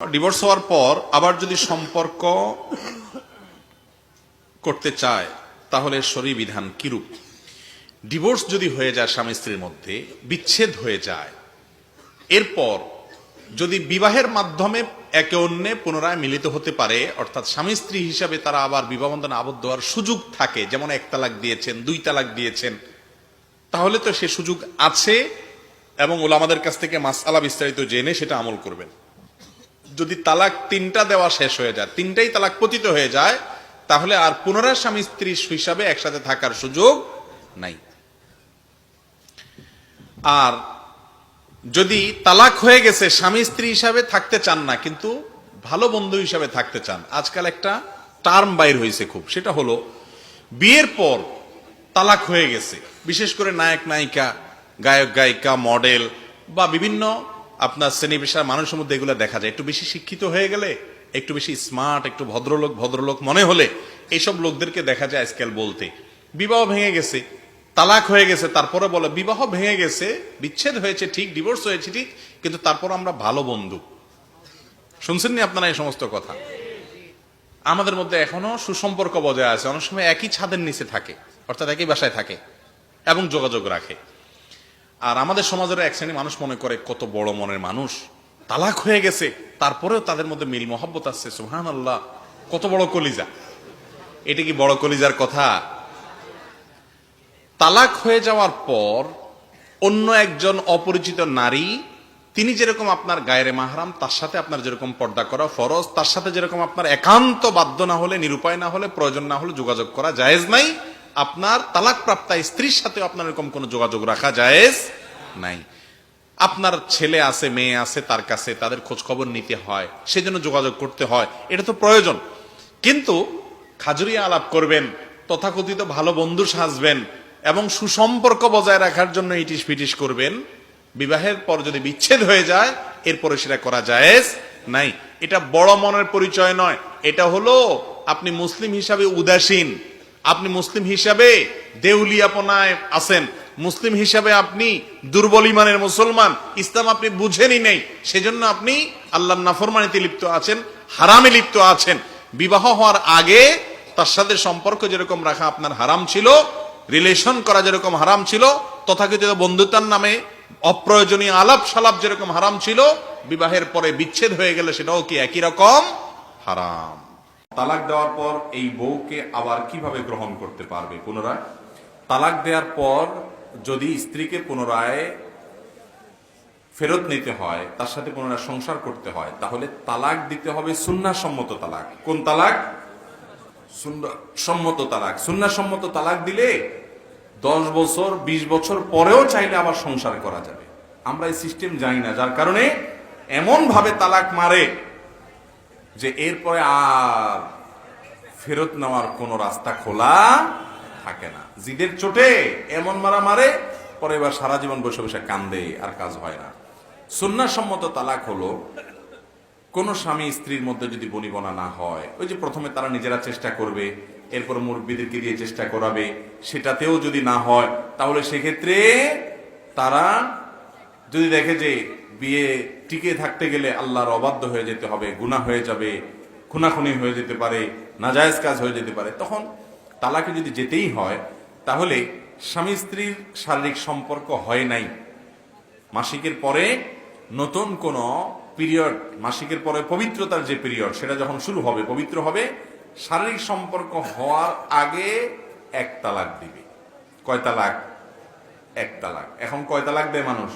Divorce হওয়ার পর আবার যদি সম্পর্ক করতে চায়, তাহলে শরী বিধান কিরূপ? ডিভোর্স যদি হয়ে যায় স্বামী স্ত্রীর মধ্যে, বিচ্ছেদ হয়ে যায়, এরপর যদি বিবাহের মাধ্যমে একে অন্যে পুনরায় মিলিত হতে পারে, অর্থাৎ স্বামী স্ত্রী হিসাবে তারা আবার বিবাহ বন্ধনে আবদ্ধ হওয়ার সুযোগ থাকে, যেমন এক তালাক দিয়েছেন, দুই তালাক দিয়েছেন, তাহলে তো সে সুযোগ আছে এবং ওলামাদের কাছ থেকে মাসালা বিস্তারিত জেনে সেটা আমল করবেন। যদি তালাক তিনটা দেওয়া শেষ হয়ে যায়, তিনটাই তালাক পতিত হয়ে যায়, তাহলে আর পুনরায় স্বামী স্ত্রী হিসাবে একসাথে থাকার সুযোগ নাই। আর যদি তালাক হয়ে গেছে, স্বামী স্ত্রী হিসাবে থাকতে চান না, কিন্তু ভালো বন্ধু হিসাবে থাকতে চান, আজকাল একটা টার্ম বাইর হয়েছে খুব, সেটা হলো বিয়ের পর তালাক হয়ে গেছে, বিশেষ করে নায়ক নায়িকা গায়ক গায়িকা মডেল বা বিভিন্ন আপনার শ্রেণি পেশার মানুষের মধ্যে এগুলো দেখা যায়। একটু বেশি শিক্ষিত হয়ে গেলে, একটু বেশি স্মার্ট একটু ভদ্রলোক ভদ্রলোক মনে হলে এইসব লোকদেরকে দেখা যায় আজকাল বলতে। বিবাহ ভেঙে গেছে, তালাক হয়ে গেছে, তারপরে বলে, বিবাহ ভেঙে গেছে, বিচ্ছেদ হয়েছে, ঠিক ডিভোর্স হয়েছে, ঠিক, কিন্তু তারপর আমরা ভালো বন্ধু। শুনছেন নি আপনারা এই সমস্ত কথা? আমাদের মধ্যে এখনও সুসম্পর্ক বজায় আছে, অনেক সময় একই ছাদের নিচে থাকে, অর্থাৎ একই বাসায় থাকে, এবং যোগাযোগ রাখে। আর আমাদের সমাজের এক শ্রেণি মানুষ মনে করে, কত বড় মনের মানুষ। তালাক হয়ে গেছে। তারপরেও তাদের মধ্যে মিল মহব্বত আসছে সুহান আল্লাহ কত বড় কলিজা। এটা কি বড় কলিজার কথা? তালাক হয়ে যাওয়ার পর অন্য একজন অপরিচিত নারী, তিনি যেরকম আপনার গায়ের মাহারাম, তার সাথে আপনার যেরকম পর্দা করা ফরজ, তার সাথে যেরকম আপনার একান্ত বাধ্য না হলে, নিরুপায় না হলে, প্রয়োজন না হলে যোগাযোগ করা জায়েজ নাই। আপনার তালাক প্রাপ্তা স্ত্রীর সাথে আপনার এরকম কোনো যোগাযোগ রাখা জায়েজ নাই। আপনার ছেলে আছে, মেয়ে আছে, তার কাছে তাদের খোঁজ খবর নিতে হয়, সেজন্য যোগাযোগ করতে হয়, এটা তো প্রয়োজন। কিন্তু খাজুরিয়া আলাপ করবেন, তথাকথিত ভালো বন্ধু সাজবেন এবং সুসম্পর্ক বজায় রাখার জন্য ইটিস ফিটিস করবেন, বিবাহের পর যদি বিচ্ছেদ হয়ে যায়, এরপরে সেটা করা জায়েজ নাই। এটা বড় মনের পরিচয় নয়। এটা হলো আপনি মুসলিম হিসাবে উদাসীন। আপনি মুসলিম হিসাবে দেউলিয়াপনায় আছেন। মুসলিম হিসাবে আপনি দুর্বল ইমানের মুসলমান। ইসলাম আপনি বুঝেনই নেই। সেজন্য আপনি আল্লাহর নাফরমানিতে লিপ্ত আছেন, হারামে লিপ্ত আছেন। বিবাহ হওয়ার আগে তার সাথে সম্পর্ক যেরকম রাখা আপনার হারাম ছিল, রিলেশন করা যেরকম হারাম ছিল, তথাকথিত বন্ধুতার নামে অপ্রয়োজনীয় আলাপ সালাপ যেরকম হারাম ছিল, বিবাহের পরে বিচ্ছেদ হয়ে গেলে সেটাও কি একই রকম? হারাম। তালাক দেওয়ার পর এই বউকে আবার কীভাবে গ্রহণ করতে পারবে পুনরায়? তালাক দেওয়ার পর যদি স্ত্রীকে পুনরায় ফেরত নিতে হয়, তার সাথে পুনরায় সংসার করতে হয়, তাহলে তালাক দিতে হবে সুন্না সম্মত তালাক। কোন তালাক? সম্মত তালাক। সুন্না সম্মত তালাক দিলে দশ বছর ২০ বছর পরেও চাইলে আবার সংসার করা যাবে। আমরা এই সিস্টেম জানি না, যার কারণে এমন ভাবে তালাক মারে। যে এরপরে আর ফেরত নেওয়ার কোনো রাস্তা খোলা থাকে না। জিদের চোটে এমন মারা মারে পরে এবার সারা জীবন বসে বসে কান্দে, আর কাজ হয় না। সুন্নাসম্মত তালাক হলো, কোন স্বামী স্ত্রীর মধ্যে যদি বনিবনা না হয়, ওই যে প্রথমে তারা নিজেরা চেষ্টা করবে, এরপর মুরব্বীদেরকে দিয়ে চেষ্টা করাবে, সেটাতেও যদি না হয়, তাহলে সেক্ষেত্রে তারা যদি দেখে যে বিয়ে টিকে থাকতে গেলে আল্লাহর অবাধ্য হয়ে যেতে হবে গুণা হয়ে যাবে, খুনাখুনি হয়ে যেতে পারে, নাজায়েজ কাজ হয়ে যেতে পারে। তখন তালাকে যদি যেতেই হয়, তাহলে স্বামী স্ত্রীর শারীরিক সম্পর্ক হয় নাই। মাসিকের পরে নতুন কোন পিরিয়ড মাসিকের পরে পবিত্রতার যে পিরিয়ড সেটা যখন শুরু হবে, পবিত্র হবে, শারীরিক সম্পর্ক হওয়ার আগে এক তালাক দিবে। কয় তালাক? এক তালাক। এখন কয় তালাক দেয় মানুষ?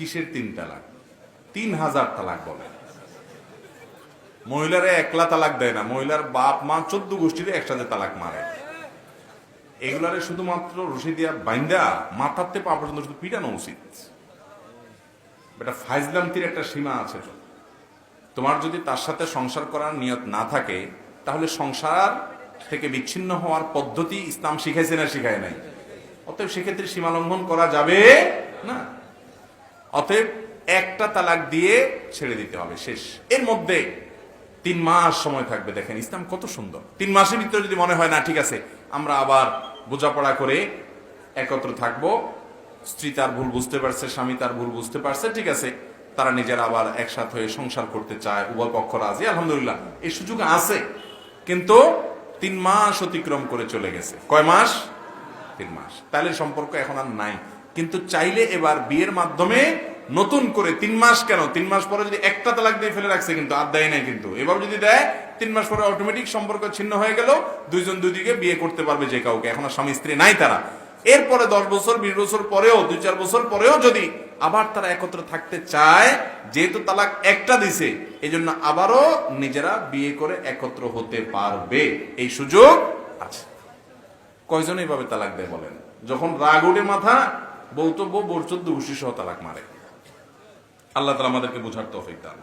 কিসের তিন তালাক? তিন হাজার তালাক বলে। মহিলারা একলা তালাক দেয় না। মহিলার বাপ, মা চোদ্দ গোষ্ঠীর একসাথে তালাক মারে। এগুলারে শুধুমাত্র রশি দিয়া বাইন্দা মাথাতে পা পর্যন্ত শুধু পিটানো উচিত। এটা ফাইজলামতির একটা সীমা আছে। তো তোমার যদি তার সাথে সংসার করার নিয়ত না থাকে, তাহলে সংসার থেকে বিচ্ছিন্ন হওয়ার পদ্ধতি ইসলাম শিখাইছে না শিখায় নাই? অতএব সেক্ষেত্রে সীমালঙ্ঘন করা যাবে না। অতএব একটা তালাক দিয়ে ছেড়ে দিতে হবে, শেষ। এর মধ্যে তিন মাস সময় থাকবে, দেখেন, ইসলাম কত সুন্দর। তিন মাসের ভিতরে যদি মনে হয়, না, ঠিক আছে, আমরা আবার বোঝাপড়া করে একত্র থাকব, স্ত্রী তার ভুল বুঝতে পারছে, স্বামী তার ভুল বুঝতে পারছে, ঠিক আছে, তারা নিজেরা আবার একসাথ হয়ে সংসার করতে চায়, উভয় পক্ষ রাজি, আলহামদুলিল্লাহ। এই সুযোগ আছে, কিন্তু তিন মাস অতিক্রম করে চলে গেছে। কয় মাস? তিন মাস। তাহলে সম্পর্ক এখন আর নাই। কিন্তু চাইলে এবার বিয়ের মাধ্যমে নতুন করে তিন মাস কেন? তিন মাস পরে যদি একটা তালাক দিয়ে ফেলে রাখছে কিন্তু, আর দেয় নাই কিন্তু। এবার যদি দেয়, তিন মাস পরে অটোমেটিক সম্পর্ক ছিন্ন হয়ে গেল, দুইজন দুদিকে বিয়ে করতে পারবে যে কাউকে। এখন আর স্বামী স্ত্রী নাই তারা। এরপরে দশ বছর, বিশ বছর পরেও, দুই চার বছর পরেও যদি আবার তারা একত্র থাকতে চায়, যেহেতু তালাক একটা দিছে এই জন্য আবারও নিজেরা বিয়ে করে একত্র হতে পারবে। এই সুযোগ আছে। কয়জন এইভাবে তালাক দেয় বলেন? যখন রাগ উঠে মাথা বউ বোর চোদ্দ ঘুষি সহ তালাক মারে আল্লাহ তালা আমাদেরকে বোঝার তৌফিক দান।